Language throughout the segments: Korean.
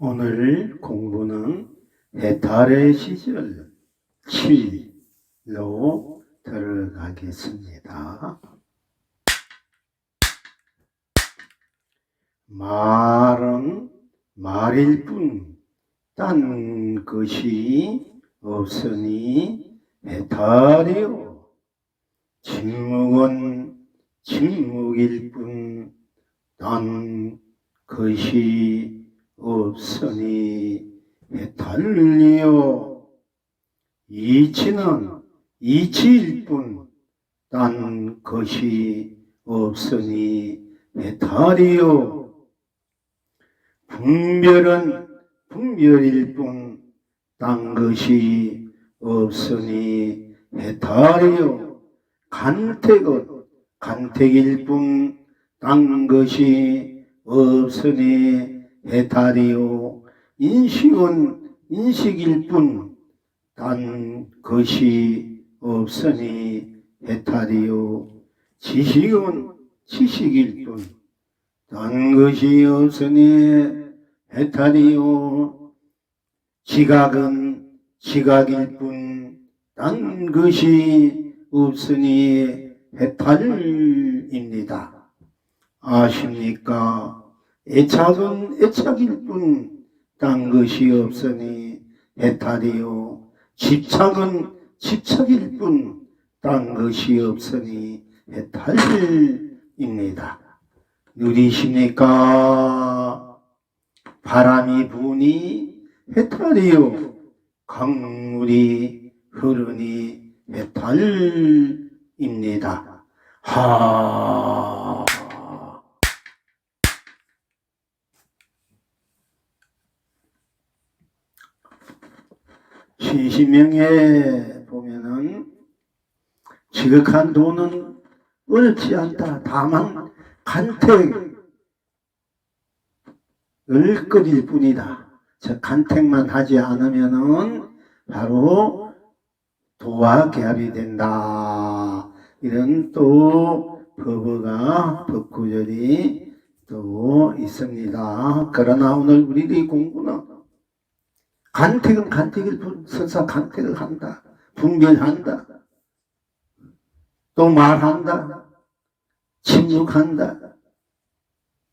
오늘 공부는 해탈의 시절 7로 들어가겠습니다. 말은 말일 뿐, 딴 것이 없으니 해탈이요. 침묵은 침묵일 뿐, 딴 것이 없으니 해탈리요. 이치는 이치일 뿐, 딴 것이 없으니 해탈이요. 분별은 분별일 뿐, 딴 것이 없으니 해탈이요. 간택은 간택일 뿐, 딴 것이 없으니 해탈이요. 인식은 인식일 뿐, 딴 것이 없으니 해탈이요. 지식은 지식일 뿐, 딴 것이 없으니 해탈이요. 지각은 지각일 뿐, 딴 것이 없으니 해탈입니다. 아십니까? 애착은 애착일 뿐, 딴 것이 없으니 해탈이요. 집착은 집착일 뿐, 딴 것이 없으니 해탈입니다. 누리십니까? 바람이 부니 해탈이요. 강물이 흐르니 해탈입니다. 하. 신시명에 보면은 지극한 돈은 옳지 않다. 다만 간택을 끓일 뿐이다. 저 간택만 하지 않으면은 바로 도와 개합이 된다. 이런 또 법어가 법구절이 또 있습니다. 그러나 오늘 우리들이 공부는 간택은 간택일 뿐 설사 간택을 한다. 분별한다. 또 말한다. 침묵한다.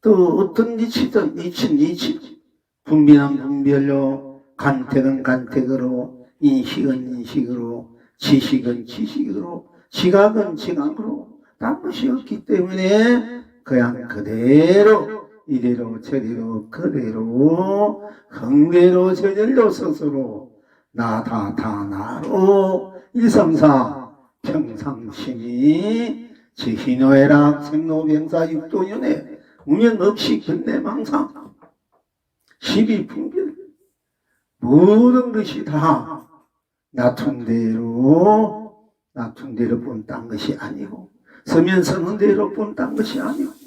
또 어떤 이치든 이치 이치 분별은 분별로 간택은 간택으로 인식은 인식으로 지식은 지식으로 지각은 지각으로 딴 것이 없기 때문에 그냥 그대로 이대로 저대로 그대로 흥대로 저절로 스스로 나다 다 나로 일삼사 평상심이 지희노애락 생로병사 육도연애 운영 없이 근대망상 시비분별 모든 것이 다 놔둔 대로 놔둔 대로 본딴 것이 아니고 서면 서는 대로 본딴 것이 아니고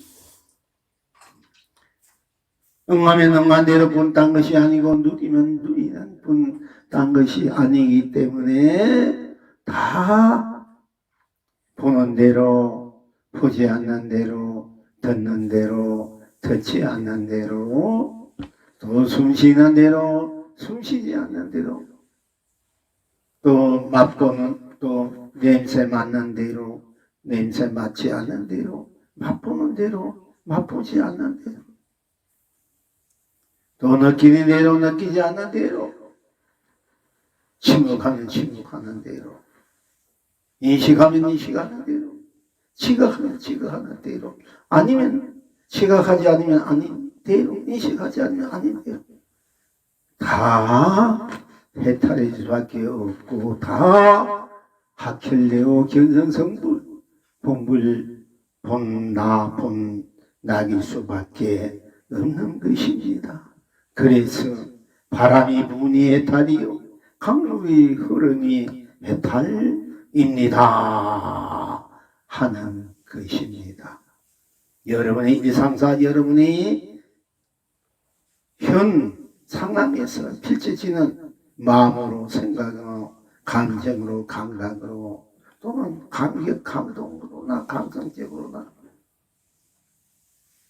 응하면 응한 대로 본딴 것이 아니고 누리면 누리는 본딴 것이 아니기 때문에 다 보는 대로 보지 않는 대로 듣는 대로 듣지 않는 대로 또 숨쉬는 대로 숨쉬지 않는 대로 또 맛보는 또 냄새 맡는 대로 냄새 맡지 않는 대로 맛보는 대로 맛보지 않는 대로 또 느끼는 대로 느끼지 않는 대로. 침묵하면 침묵하는 대로. 인식하면 인식하는 대로. 지각하면 지각하는 대로. 아니면 지각하지 않으면 아닌 대로. 인식하지 않으면 아닌 대로. 다 해탈할 수밖에 없고 다 학혈내오 견성성불 본불 본나 본 낙일 수밖에 없는 것입니다. 그래서 바람이 부니 해탈이요 강물이 흐르니 해탈입니다 하는 것입니다. 여러분의 일상사 여러분의 현 상황에서 펼쳐지는 마음으로 생각으로 감정으로 감각으로 또는 감격 감동으로나 감성적으로나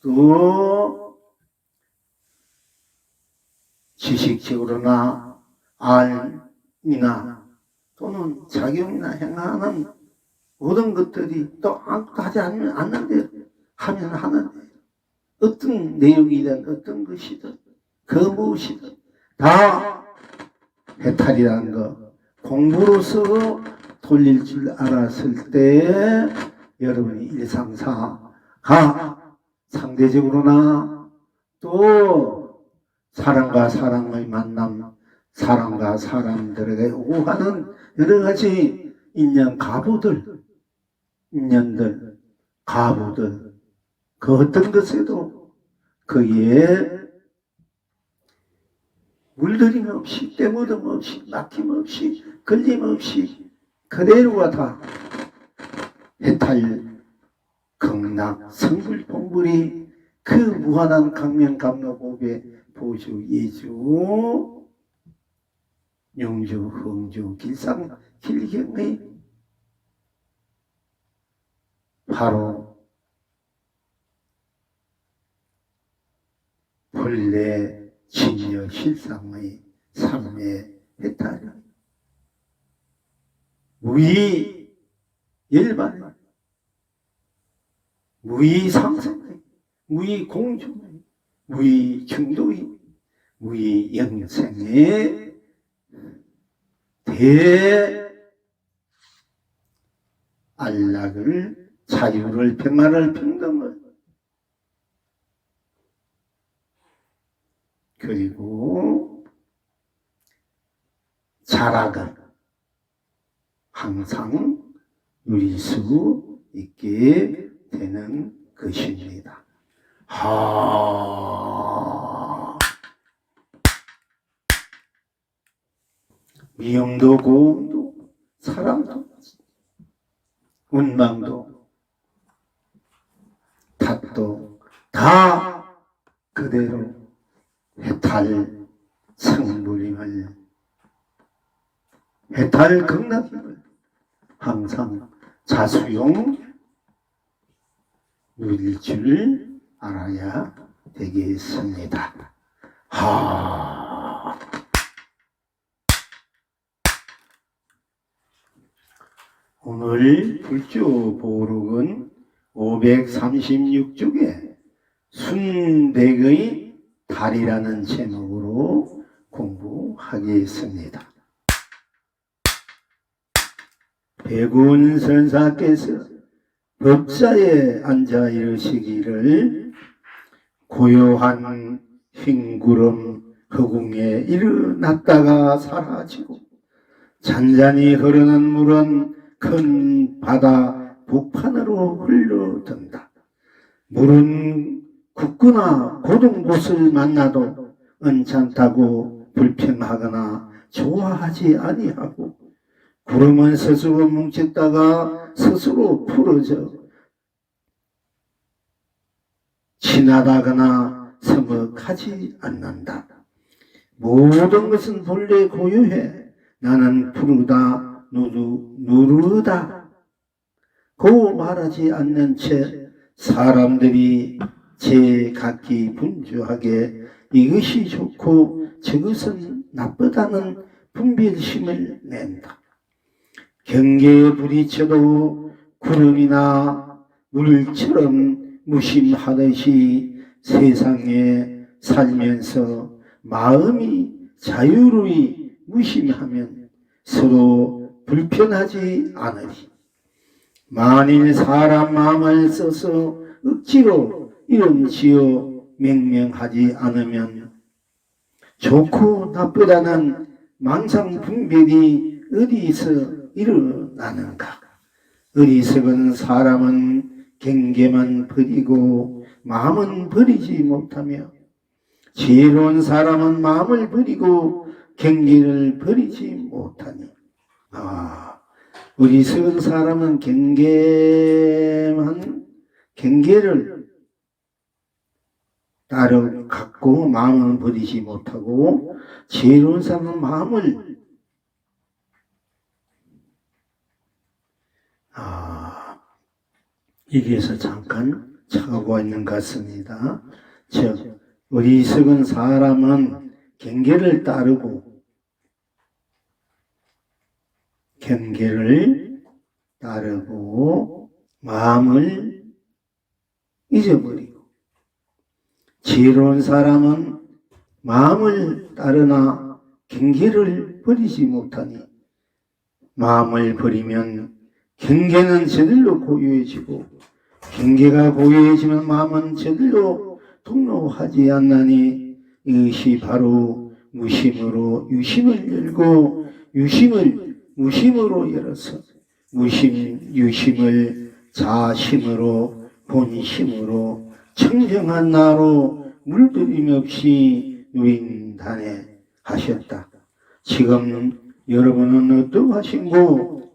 또 지식적으로나 알이나 또는 작용이나 행하는 모든 것들이 또 아무것도 하지 않으면 않는데 하면 하는데 어떤 내용이든 어떤 것이든 그 무엇이든 다 해탈이라는 거 공부로서 돌릴 줄 알았을 때 여러분이 일상사가 상대적으로나 또 사람과 사람의 만남 사람과 사람들에게 오가는 여러 가지 인연 가부들 인연들 가부들. 그 어떤 것에도 거기에 물들임 없이 때묻음 없이 막힘 없이 걸림 없이 그대로가 다 해탈 극락 성불 봉불이 그 무한한 강명 감로법의 보주 예주 영주 흥주 길상 길경의 바로 본래 진여 실상의 삶의 해탈이 무의 일반 무의 상승의 무의 공중 의 무의 중도의 무의 영생의 대 안락을 자유를 평화를 평등을 그리고 자락을 항상 누릴 수 있게 되는 것입니다. 하 미움도 고움도 사랑도 운망도 탓도 다 그대로 해탈 성불임을 해탈 극락임을 항상 자수용 누릴 줄 알아야 되겠습니다. 하. 오늘 불주 보록은 536쪽에 순백의 달이라는 제목으로 공부하겠습니다. 백운 선사께서 법사에 앉아 이르시기를 고요한 흰구름 허공에 일어났다가 사라지고 잔잔히 흐르는 물은 큰 바다 북판으로 흘러든다. 물은 굳거나 고든 곳을 만나도 언짢다고 불평하거나 좋아하지 아니하고 구름은 스스로 뭉쳤다가 스스로 풀어져 지나다거나 서먹하지 않는다. 모든 것은 본래 고유해 나는 푸르다 누르, 누르다 고 말하지 않는 채 사람들이 제 각기 분주하게 이것이 좋고 저것은 나쁘다는 분별심을 낸다. 경계에 부딪혀도 구름이나 물처럼 무심하듯이 세상에 살면서 마음이 자유로이 무심하면 서로 불편하지 않으리. 만일 사람 마음을 써서 억지로 이름 지어 명명하지 않으면 좋고 나쁘다는 망상 분별이 어디서 일어나는가? 어리석은 사람은 경계만 버리고 마음은 버리지 못하며 지혜로운 사람은 마음을 버리고 경계를 버리지 못하니 아 어리석은 사람은 경계만 경계를 따로 갖고 마음은 버리지 못하고 지혜로운 사람은 마음을 아, 여기에서 잠깐 착오가 있는 것 같습니다. 즉, 어리석은 사람은 경계를 따르고 경계를 따르고 마음을 잊어버리고 지혜로운 사람은 마음을 따르나 경계를 버리지 못하니 마음을 버리면 경계는 저들로 고유해지고 경계가 고유해지면 마음은 저들로 통로하지 않나니 이것이 바로 무심으로 유심을 열고 유심을 무심으로 열어서 무심 유심을 자심으로 본심으로 청정한 나로 물들임 없이 누인단에 하셨다. 지금 여러분은 어떠하신고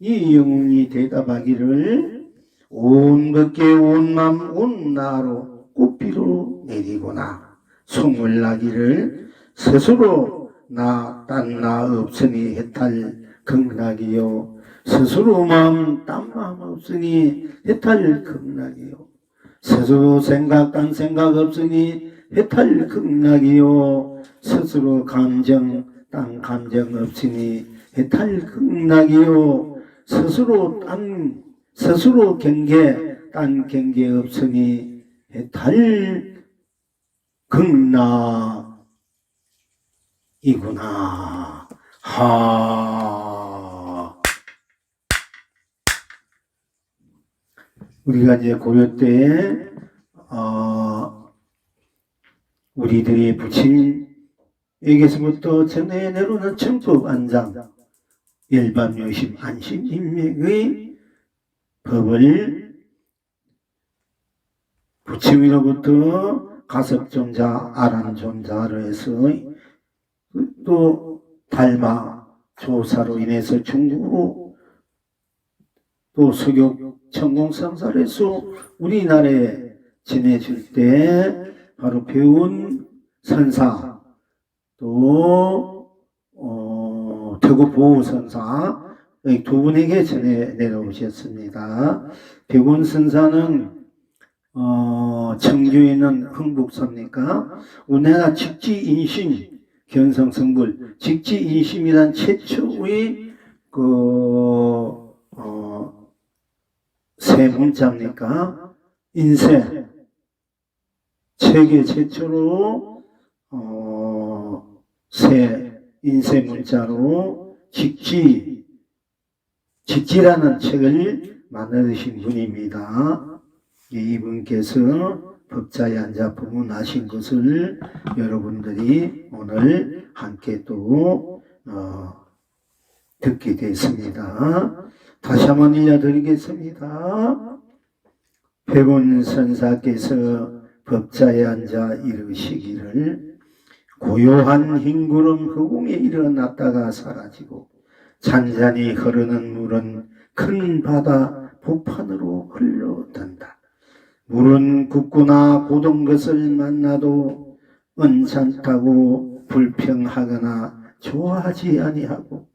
이 영웅이 대답하기를 온 것께 온맘 온 나로 꽃비로 내리거나 송을 나기를 스스로 나 딴 나 없으니 해탈 극락이요. 스스로 마음 딴 마음 없으니 해탈 극락이요. 스스로 생각 딴 생각 없으니 해탈 극락이요. 스스로 감정 딴 감정 없으니 해탈 극락이요. 스스로 딴 스스로 경계 딴 경계 없으니 해탈 극락이구나. 하 우리가 이제 고려 때 어, 우리들이 부친에게서부터 전해 내려오는 청법 안장 일반 요심 안심 인맥의 법을 부침으로부터 가섭존자 아란존자로 해서 또 달마 조사로 인해서 중국으로 또 수교 천공성사를 해서 우리나라에 지내줄 때 바로 배운 선사 또 어, 대구 보호선사 이두 분에게 전해 내려오셨습니다. 백운 선사는 어, 청주에 있는 흥북사입니까? 우리나라 직지인심 견성성불 직지인심이란 최초의 그 어, 세 문자입니까? 인쇄 세계 최초로 어, 새 인쇄 문자로 직지 직지라는 책을 만드신 분입니다. 이분께서 법자에 앉아 부문하신 것을 여러분들이 오늘 함께 또 어, 듣게 됐습니다. 다시 한번 일러드리겠습니다. 백운 선사께서 법자에 앉아 이르시기를 고요한 흰구름 허공에 일어났다가 사라지고 잔잔히 흐르는 물은 큰 바다 복판으로 흘러든다. 물은 굳거나 고든 것을 만나도 언짢다고 불평하거나 좋아하지 아니하고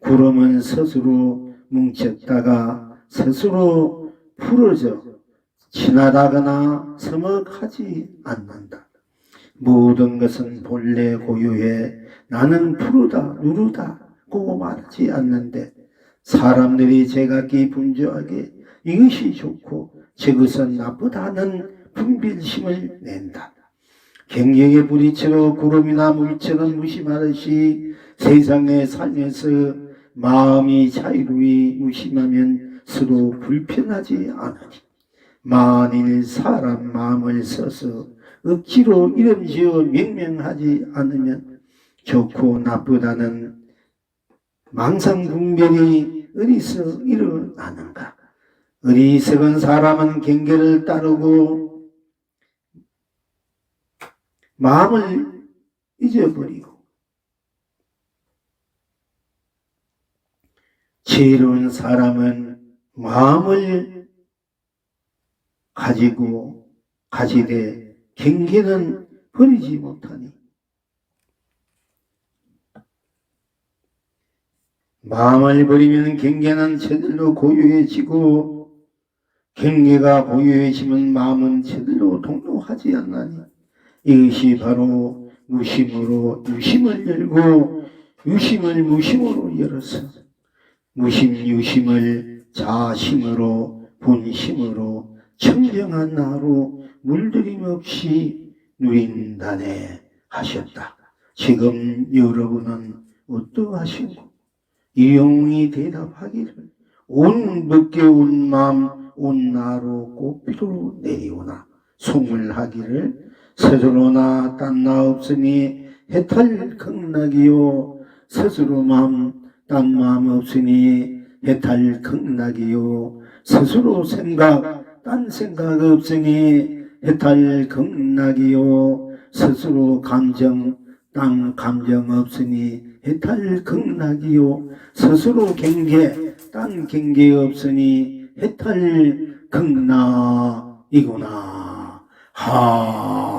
구름은 스스로 뭉쳤다가 스스로 풀어져 지나다거나 서먹하지 않는다. 모든 것은 본래 고유해 나는 푸르다 누르다 고 말하지 않는데 사람들이 제각기 분주하게 이것이 좋고 저것은 나쁘다는 분별심을 낸다. 경경에 부딪히고 구름이나 물처럼 무심하듯이 세상에 살면서 마음이 자유로이 무심하면 서로 불편하지 않으니 만일 사람 마음을 써서 억지로 이름 지어 명명하지 않으면 좋고 나쁘다는 망상분별이 어디서 일어나는가? 어리석은 사람은 경계를 따르고 마음을 잊어버리고 지혜로운 사람은 마음을 가지고 가지되 경계는 버리지 못하니. 마음을 버리면 경계는 저들로 고유해지고 경계가 고유해지면 마음은 저들로 동요하지 않나니. 이것이 바로 무심으로 유심을 열고 유심을 무심으로 열어서 무심 유심을 자심으로 본심으로 청정한 나로 물들임 없이 누린다네 하셨다. 지금 여러분은 어떠하신고? 이용이 대답하기를 온 벗겨온 마음 온 나로 꽃비로 내리오나 송을 하기를 스스로나 딴나 없으니 해탈 극락이요 스스로 마음 딴 마음 없으니 해탈 극락이요. 스스로 생각 딴 생각 없으니 해탈 극락이요. 스스로 감정 딴 감정 없으니 해탈 극락이요. 스스로 경계 딴 경계 없으니 해탈 극락이구나. 하